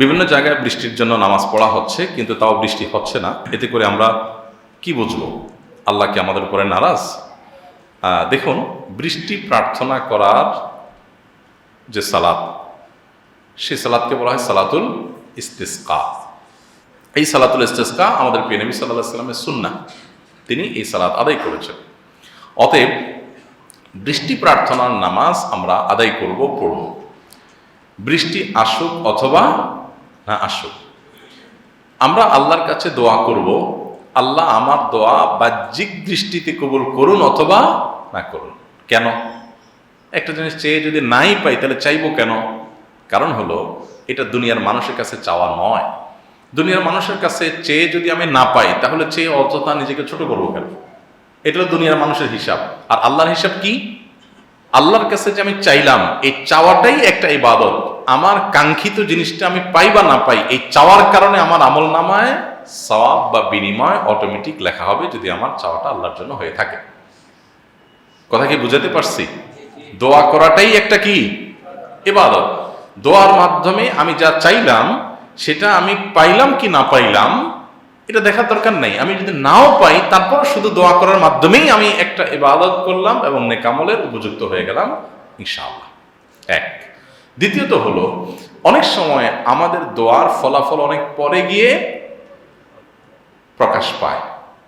বিভিন্ন জায়গায় বৃষ্টির জন্য নামাজ পড়া হচ্ছে, কিন্তু তাও বৃষ্টি হচ্ছে না। এতে করে আমরা কি বুঝব? আল্লাহ কি আমাদের উপরে নারাজ? দেখুন, বৃষ্টি প্রার্থনা করার যে সালাত, সেই সালাদকে বলা হয় সালাতুল ইস্তেস্কা। এই সালাতুল ইস্তেস্কা আমাদের প্রিয় নবী সাল্লাহ সাল্লামের সুন্না তিনি এই সালাত আদায় করেছেন। অতএব, বৃষ্টি প্রার্থনার নামাজ আমরা আদায় করব, পড়ব। বৃষ্টি আসুক অথবা না আসুক আমরা আল্লাহর কাছে দোয়া করব, আল্লাহ আমার দোয়া বাহ্যিক দৃষ্টিতে কবুল করুন অথবা না করুন। কেন? একটা জিনিস চেয়ে যদি নাই পাই, তাহলে চাইব কেন? কারণ হলো, এটা দুনিয়ার মানুষের কাছে চাওয়া নয়। দুনিয়ার মানুষের কাছে চেয়ে যদি আমি না পাই, তাহলে চেয়ে অযথা নিজেকে ছোট করব কেন? এটা হলো দুনিয়ার মানুষের হিসাব। আর আল্লাহর হিসাব কি? আল্লাহর কাছে যে আমি চাইলাম, এই চাওয়াটাই একটা ইবাদত। আমার কাঙ্ক্ষিত জিনিসটা আমি পাই বা না পাই, এই চাওয়ার কারণে আমার আমল নামায় সওয়াব বা বিনিময় অটোমেটিক লেখা হবে যদি আমার চাওয়াটা আল্লাহর জন্য হয়ে থাকে। কথা কি বুঝাতে পারছি? দোয়া করাটাই একটা কি? ইবাদত। দোয়ার মাধ্যমে আমি যা চাইলাম, সেটা আমি পাইলাম কি না পাইলাম, এটা দেখার দরকার নাই। আমি যদি নাও পাই, তারপর শুধু দোয়া করার মাধ্যমেই আমি একটা ইবাদত করলাম এবং নেকামলের উপযুক্ত হয়ে গেলাম, ইনশাআল্লাহ। এক। দ্বিতীয়ত হলো, অনেক সময় আমাদের দোয়ার ফলাফল অনেক পরে গিয়ে প্রকাশ পায়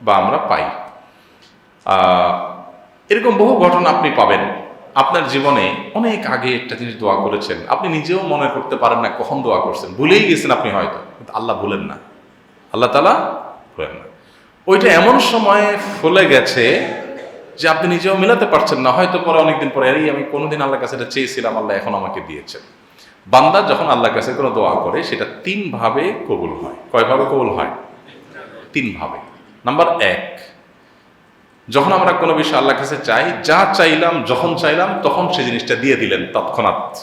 বা আমরা পাই। এরকম বহু ঘটনা আপনি পাবেন। আপনার জীবনে অনেক আগে একটা জিনিস দোয়া করেছেন। আপনি নিজেও মনে করতে পারেন না কখন দোয়া করছেন। ভুলেই গেছেন আপনি হয়তো, কিন্তু আল্লাহ ভুলেন না। আল্লাহ তালা ভুলেন না। ওইটা এমন সময়ে ফলে গেছে যে আপনি নিজেও মিলাতে পারছেন না, হয়তো পরে অনেকদিন পরে এই আমি কোনোদিন আল্লাহর কাছে এটা চেয়েছিলাম, আল্লাহ এখন আমাকে দিয়েছেন। বান্দা যখন আল্লাহর কাছে কোনো দোয়া করে, সেটা তিন ভাবে কবুল হয়। কয়ভাবে কবুল হয়? তিন ভাবে। নাম্বার এক, যখন আমরা কোনো বিষয় আল্লাহর কাছে চাই, যা চাইলাম, যখন চাইলাম, তখন সে জিনিসটা দিয়ে দিলেন তৎক্ষণাৎ।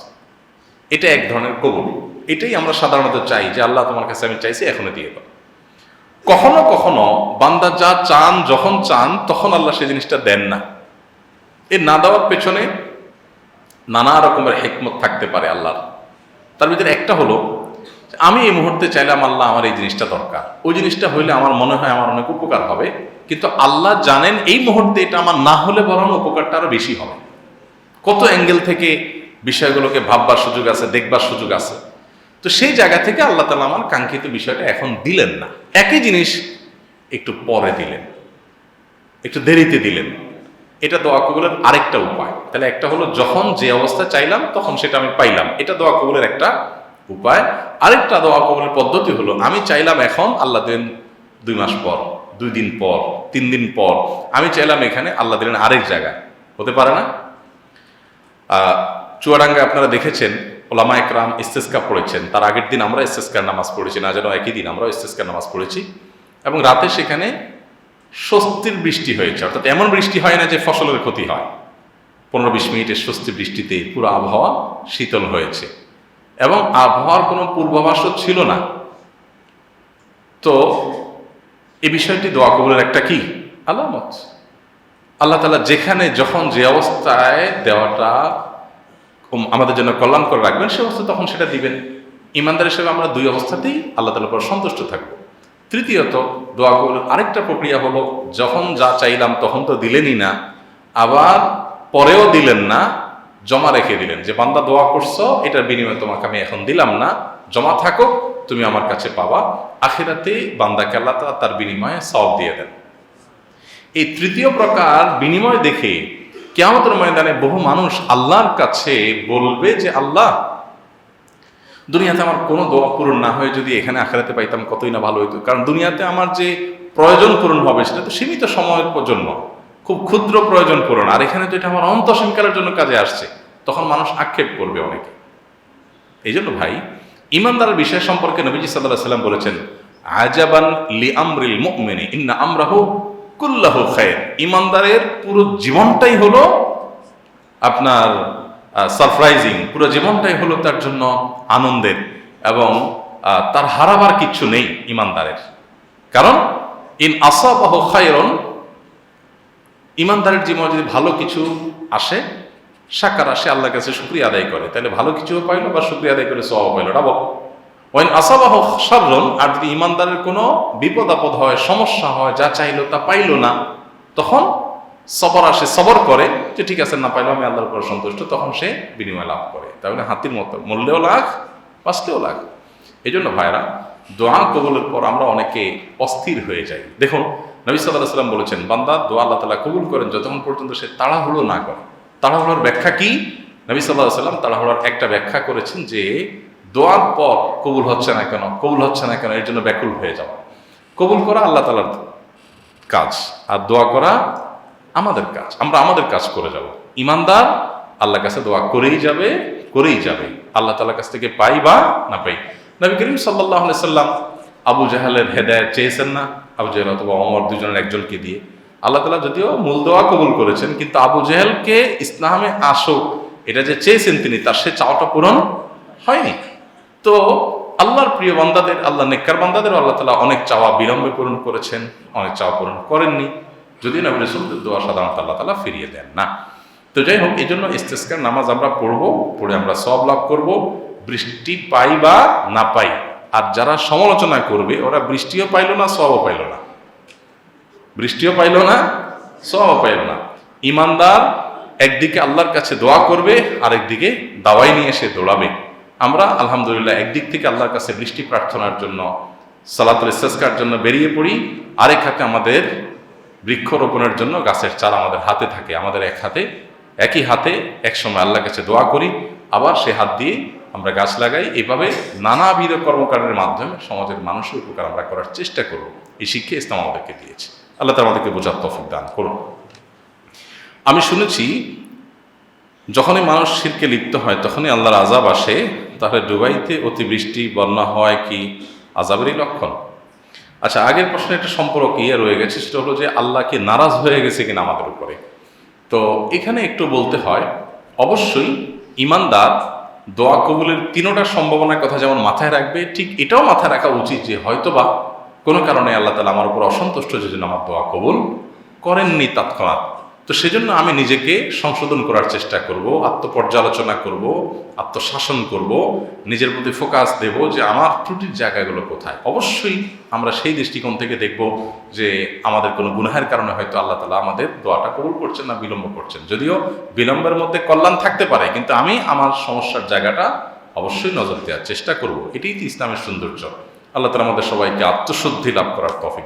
এটা এক ধরনের কবুল। এটাই আমরা সাধারণত চাই যে আল্লাহ তোমার কাছে আমি চাইছি, এখনই দিয়ে দাও। কখনো কখনো বান্দা যা চান, যখন চান, তখন আল্লাহ সেই জিনিসটা দেন না। এর না দেওয়ার পেছনে নানা রকমের হেকমত থাকতে পারে আল্লাহর। তার ভিতরে একটা হলো আমি এই মুহূর্তে চাইলাম আল্লাহ আমার এই জিনিসটা দরকার। ওই জিনিসটা হইলে আমার মনে হয় আমার অনেক উপকার হবে। কিন্তু আল্লাহ জানেন এই মুহূর্তে এটা আমার না হলে বরং উপকারটা আরও বেশি হবে। কত অ্যাঙ্গেল থেকে বিষয়গুলোকে ভাববার সুযোগ আছে, দেখবার সুযোগ আছে। তো সেই জায়গা থেকে আল্লাহ তালা আমার কাঙ্ক্ষিত বিষয়টা এখন দিলেন না। একই জিনিস একটু পরে দিলেন। একটু দেরিতে দিলেন। এটা দোয়া কবুলের আরেকটা উপায়। তাহলে একটা হলো যখন যে অবস্থা চাইলাম, তখন সেটা আমি পাইলাম। এটা দোয়া কবুলের একটা উপায়। আরেকটা দোয়া কবুলের পদ্ধতি হলো, আমি চাইলাম এখন আল্লাহ দিন দুই মাস পর, দুই দিন পর, তিন দিন পর। আমি চাইলাম এখানে আল্লাহ দিলেন আরেক জায়গায়। হতে পারে না? চুয়াডাঙ্গা আপনারা দেখেছেন ওলামা একরাম ইস্তেস্কা পড়েছেন। তার আগের দিন আমরা ইস্তেস্কার নামাজ পড়েছি, না যেন একই দিন আমরা ইস্তেস্কার নামাজ পড়েছি। এবং রাতে সেখানে স্বস্তির বৃষ্টি হয়েছে। অর্থাৎ এমন বৃষ্টি হয় না যে ফসলের ক্ষতি হয়। পনেরো বিশ মিনিটের স্বস্তি বৃষ্টিতে পুরো আবহাওয়া শীতল হয়েছে। এবং আবহাওয়ার কোনো পূর্বাভাসও ছিল না। তো এই বিষয়টি দোয়া কবুলের একটা কি? আলামত। আল্লাহ তালা যেখানে যখন যে অবস্থায় দেওয়াটা আমাদের জন্য কল্যাণ করে রাখবেন, সে অবস্থা তখন সেটা দিবেন। ইমানদার হিসেবে আমরা দুই অবস্থাতেই আল্লাহ তালার পর সন্তুষ্ট থাকব। তৃতীয়ত, দোয়া কবুলের আরেকটা প্রক্রিয়া হলো, যখন যা চাইলাম তখন তো দিলেনই না, আবার পরেও দিলেন না, জমা রেখে দিলেন। যে বান্দা দোয়া করছ, এটার বিনিময়ে তোমাকে আমি এখন দিলাম না, জমা থাকো তুমি আমার কাছে পাবা। আখেরাতে বান্দাকে আল্লাহ তার বিনিময়ে সব দিয়ে দেন। এই তৃতীয় প্রকার বিনিময় দেখে কেমতের ময়দানে বহু মানুষ আল্লাহর কাছে বলবে যে, আল্লাহ, দুনিয়াতে আমার কোনো দোয়া পূরণ না হয়ে যদি এখানে আখেরাতে পাইতাম কতই না ভালো হইতো। কারণ দুনিয়াতে আমার যে প্রয়োজন পূরণ হবে, সেটা তো সীমিত সময়ের জন্য। খুব ক্ষুদ্র প্রয়োজন পূরণ। আর এখানে তো এটা আমার অন্তঃসংকারের জন্য কাজে আসছে। তখন মানুষ আক্ষেপ করবে অনেকে। এই জন্য ভাই, ইমানদারের বিষয় সম্পর্কে নবীজি সাল্লাহ সাল্লাম বলেছেন, আজাবান লি আমরিল মুমিনি, ইন্না আমরাহু কুল্লাহু খায়র ইমানদারের পুরো জীবনটাই হলো আপনার সারপ্রাইজিং পুরো জীবনটাই হলো তার জন্য আনন্দের এবং তার হারাবার কিচ্ছু নেই ইমানদারের। কারণ, ইন আসাবাহ খায়রন ইমানদারের জীবনে যদি ভালো কিছু আসে, সাকার আসে আল্লাহ কাছে শুক্রিয়া আদায় করে, তাহলে ভালো কিছুও পাইলো বা শুক্রিয়া আদায় করে সব পাইলো। ওয়াইন আসাবাহ সাররন আর যদি ইমানদারের কোনো বিপদ আপদ হয়, সমস্যা হয়, যা চাইলো তা পাইলো না, তখন সবর আসে, সবর করে যে ঠিক আছে, না পাইলো, আমি আল্লাহর উপর সন্তুষ্ট, তখন সে বিনিময় লাভ করে। তাহলে হাতির মতো মূল্যেও লাখ বাঁচতেও লাখ এই জন্য ভাইরা দোয়া কবুলের পর আমরা অনেকে অস্থির হয়ে যাই। দেখুন, নবী সাল্লাহ সাল্লাম বলেছেন, বান্দা দোয়া আল্লাহ তালা কবুল করেন, যতক্ষণ পর্যন্ত সে তাড়াহুড়ো না করে। তাড়াহুড়োর ব্যাখ্যা কি? নবী সাল্লাহ সাল্লাম তাড়াহুড়োর একটা ব্যাখ্যা করেছেন যে দোয়ার পর কবুল হচ্ছে না কেন? কবুল হচ্ছে না কেন? এর জন্য ব্যাকুল হয়ে যাওয়া। কবুল করা আল্লাহ তালার কাজ, আর দোয়া করা আমাদের কাজ। আমরা আমাদের কাজ করে যাব। ইমানদার আল্লাহর কাছে দোয়া করেই যাবে করেই যাবে। আল্লাহ তালার কাছ থেকে পাই বা না পাই। নবী করিম সাল্লাহ সাল্লাম আবু জাহালের হেদায়ত চেয়েছেন না? আবু জাহেল অথবা অমর দুজনের একজনকে দিয়ে। আল্লাহ তালা যদিও মূল দোয়া কবুল করেছেন, কিন্তু আবু জাহেলকে ইসলামে আসুক, এটা যে চেয়েছেন তিনি, তার সে চাওয়াটা পূরণ হয়নি। তো আল্লাহর প্রিয় বান্দাদের আল্লাহ নেককার বান্দাদের আল্লাহ তালা অনেক চাওয়া বিলম্বে পূরণ করেছেন, অনেক চাওয়া পূরণ করেননি। যদিও নবী রসুলদের দোয়া সাধারণত আল্লাহ তালা ফিরিয়ে দেন না। তো যাই হোক এই জন্য ইস্তেস্কার নামাজ আমরা পড়ব, পড়ে আমরা সব লাভ করব। বৃষ্টি পাই বা না পাই, আর যারা সমালোচনা করবে, ওরা বৃষ্টিও পাইল না সবও পাইল না। বৃষ্টিও পাইল না সবও পাইল না। ইমানদার একদিকে আল্লাহর কাছে দোয়া করবে, আরেকদিকে দাওয়াই নিয়ে এসে দৌড়াবে। আমরা, আলহামদুলিল্লাহ, একদিক থেকে আল্লাহর কাছে বৃষ্টি প্রার্থনার জন্য, সালাতুল ইস্তেস্কার জন্য বেরিয়ে পড়ি। আরেক হাতে আমাদের বৃক্ষরোপণের জন্য গাছের চারা আমাদের হাতে থাকে, আমাদের এক হাতে, একই হাতে একসময় আল্লাহর কাছে দোয়া করি। আবার সে হাত দিয়ে আমরা গাছ লাগাই। এভাবে নানাবিধ কর্মকাণ্ডের মাধ্যমে সমাজের মানুষের উপকার আমরা করার চেষ্টা করব। এই শিক্ষা ইসলাম আমাদেরকে দিয়েছে। আল্লাহ আমাদেরকে বোঝার তফিক দান করুন। আমি শুনেছি যখনই মানুষ শিরকে লিপ্ত হয়, তখনই আল্লাহর আজাব আসে। তাহলে ডুবাইতে অতিবৃষ্টি, বন্যা হয় কি আজাবেরই লক্ষণ? আচ্ছা আগের প্রশ্নে একটা সম্পর্ক ইয়ে রয়ে গেছে, সেটা হলো যে আল্লাহ কি নারাজ হয়ে গেছে কিনা আমাদের উপরে? তো এখানে একটু বলতে হয়, অবশ্যই ইমানদার দোয়া কবুলের তিনোটা সম্ভাবনার কথা যেমন মাথায় রাখবে, ঠিক এটাও মাথায় রাখা উচিত যে হয়তোবা কোনো কারণে আল্লাহ তালা আমার উপর অসন্তুষ্ট যে আমার দোয়া কবুল করেননি তৎক্ষণাৎ। তো সেজন্য আমি নিজেকে সংশোধন করার চেষ্টা করব, আত্মপর্যালোচনা করব, আত্মশাসন করব, নিজের প্রতি ফোকাস দেব যে আমার ত্রুটির জায়গাগুলো কোথায়। অবশ্যই আমরা সেই দৃষ্টিকোণ থেকে দেখব যে আমাদের কোনো গুনাহের কারণে হয়তো আল্লাহ তালা আমাদের দোয়াটা কবুল করছেন না, বিলম্ব করছেন। যদিও বিলম্বের মধ্যে কল্যাণ থাকতে পারে, কিন্তু আমি আমার সমস্যার জায়গাটা অবশ্যই নজর দেওয়ার চেষ্টা করব। এটাই তো ইসলামের সৌন্দর্য। আল্লাহ তালা আমাদের সবাইকে আত্মশুদ্ধি লাভ করার তফিক